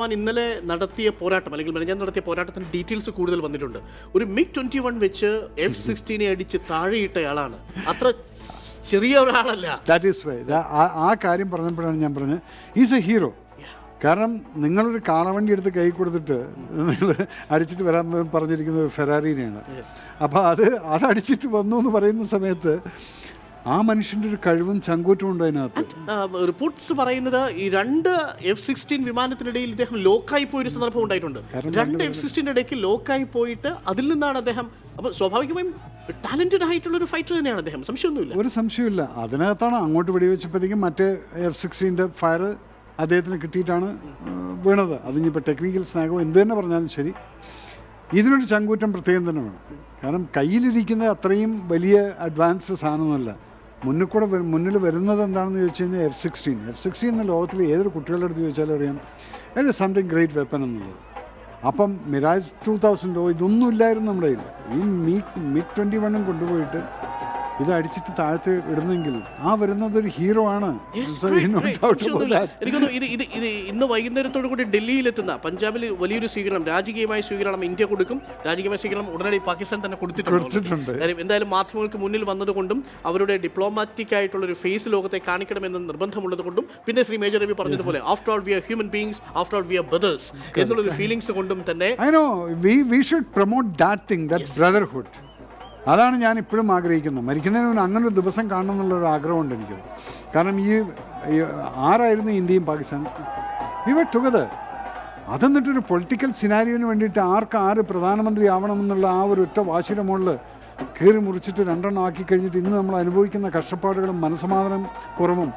ഞാൻ ഇന്നലെ നടത്തിയ പോരാട്ടം അല്ലെങ്കിൽ ഞാൻ നടത്തിയ പോരാട്ടത്തിന്റെ ഡീറ്റെയിൽസ് കൂടുതൽ വന്നിട്ടുണ്ട്. ഒരു മിഗ് ട്വന്റി വൺ വെച്ച് എഫ് സിക്സ്റ്റീനെ അടിച്ച് താഴെയിട്ടയാളാണ്. അത്ര ചെറിയ ഒരാളല്ല. ദാറ്റ് ഈസ് വൈ ആ കാര്യം പറഞ്ഞപ്പോഴാണ് ഞാൻ പറഞ്ഞത്. ഈസ് എ ഹീറോ കാരണം നിങ്ങളൊരു കാളവണ്ടി എടുത്ത് കൈ കൊടുത്തിട്ട് നിങ്ങൾ അടിച്ചിട്ട് വരാൻ പറഞ്ഞിരിക്കുന്നത് ഫെറാറിനെയാണ്. അപ്പോൾ അത് അത് അടിച്ചിട്ട് വന്നു എന്ന് പറയുന്ന സമയത്ത് ആ മനുഷ്യന്റെ ഒരു കഴിവും ചങ്കൂറ്റവും ഉണ്ട് അതിനകത്ത്. റിപ്പോർട്ട്സ് പറയുന്നത് ഈ രണ്ട് എഫ് സിക്സ്റ്റീൻ വിമാനത്തിനിടയിൽ ഇദ്ദേഹം ലോക്കായി പോയ ഒരു സന്ദർഭം ഉണ്ടായിട്ടുണ്ട്. രണ്ട് എഫ് സിക്സ്റ്റീന്റെ ഇടയ്ക്ക് ലോക്കായി പോയിട്ട് അതിൽ നിന്നാണ് അദ്ദേഹം അപ്പോൾ സ്വാഭാവികമായും ടാലന്റഡ് ആയിട്ടുള്ള ഒരു ഫൈറ്റർ തന്നെയാണ് അദ്ദേഹം. സംശയമൊന്നുമില്ല. ഒരു സംശയമില്ല അതിനകത്താണ് അങ്ങോട്ട് വെടിവെച്ചപ്പോഴത്തേക്കും മറ്റേ എഫ് സിക്സ്റ്റീന്റെ ഫയർ അദ്ദേഹത്തിന് കിട്ടിയിട്ടാണ് വീണത്. അതിനിപ്പോൾ ടെക്നിക്കൽ സ്നാഗോ എന്ത് തന്നെ പറഞ്ഞാലും ശരി. ഇതിനൊരു ചങ്കൂറ്റം പ്രത്യേകം തന്നെ വേണം. കാരണം കയ്യിലിരിക്കുന്ന അത്രയും വലിയ അഡ്വാൻസ് സാധനമൊന്നുമല്ല. മുന്നിൽ കൂടെ മുന്നിൽ വരുന്നത് എന്താണെന്ന് ചോദിച്ചു കഴിഞ്ഞാൽ എഫ് സിക്സ്റ്റീൻ എഫ് സിക്സ്റ്റീൻ എന്ന ലോകത്തിൽ ഏതൊരു കുട്ടികളുടെ അടുത്ത് ചോദിച്ചാലും അറിയാം ഇത് സംതിങ് ഗ്രേറ്റ് വെപ്പൺ എന്നുള്ളത്. അപ്പം മിറാജ് ടു തൗസൻഡോ ഇതൊന്നും ഇല്ലായിരുന്നു നമ്മുടെ കയ്യിൽ. ഈ മീ മിക് ട്വന്റി വണ്ണും കൊണ്ടുപോയിട്ട് ഇത് അടിച്ചിട്ട് താഴത്ത് ഇടുന്നെങ്കിൽ ആ വരുന്നത് ഒരു ഹീറോ ആണ്. ഇത് ഇത് ഇത് ഇന്ന് വൈകുന്നേരത്തോടു കൂടി ഡൽഹിയിലെത്തുന്ന പഞ്ചാബിൽ വലിയൊരു സ്വീകരണം രാജകീയമായ സ്വീകരണം ഇന്ത്യ കൊടുക്കും. രാജകീയമായ സ്വീകരണം ഉടനടി പാകിസ്ഥാൻ തന്നെ കൊടുത്തിട്ടുണ്ട്. എന്തായാലും മാധ്യമങ്ങൾക്ക് മുന്നിൽ വന്നതുകൊണ്ടും അവരുടെ ഡിപ്ലോമാറ്റിക് ആയിട്ടുള്ള ഒരു ഫേസ് ലോകത്തെ കാണിക്കണമെന്ന് നിർബന്ധമുള്ളത് കൊണ്ടും പിന്നെ ശ്രീ മേജർ രവി പറഞ്ഞതുപോലെ after all we are human beings after all we are brothers എന്നുള്ളൊരു ഫീലിംഗ്സ് കൊണ്ടും തന്നെ I know we we should promote that thing that brotherhood. അതാണ് ഞാൻ ഇപ്പോഴും ആഗ്രഹിക്കുന്നത്. മരിക്കുന്നതിന് മുന്നേ അങ്ങനെ ഒരു ദിവസം കാണണം എന്നുള്ളൊരു ആഗ്രഹമുണ്ട് എനിക്ക് കാരണം ഈ ആരായിരുന്നു ഇന്ത്യയും പാകിസ്ഥാനും വി വർ ടുഗദർ അതെന്നിട്ടൊരു പൊളിറ്റിക്കൽ സിനാരിയോന് വേണ്ടിയിട്ട് ആർക്ക് ആര് പ്രധാനമന്ത്രി ആവണമെന്നുള്ള ആ ഒരു ഒറ്റ വാശിയുടെ മുകളിൽ കീറി മുറിച്ചിട്ട് രണ്ടെണ്ണം ആക്കി കഴിഞ്ഞിട്ട് ഇന്ന് നമ്മൾ അനുഭവിക്കുന്ന കഷ്ടപ്പാടുകളും മനസ്സമാധാനം കുറവും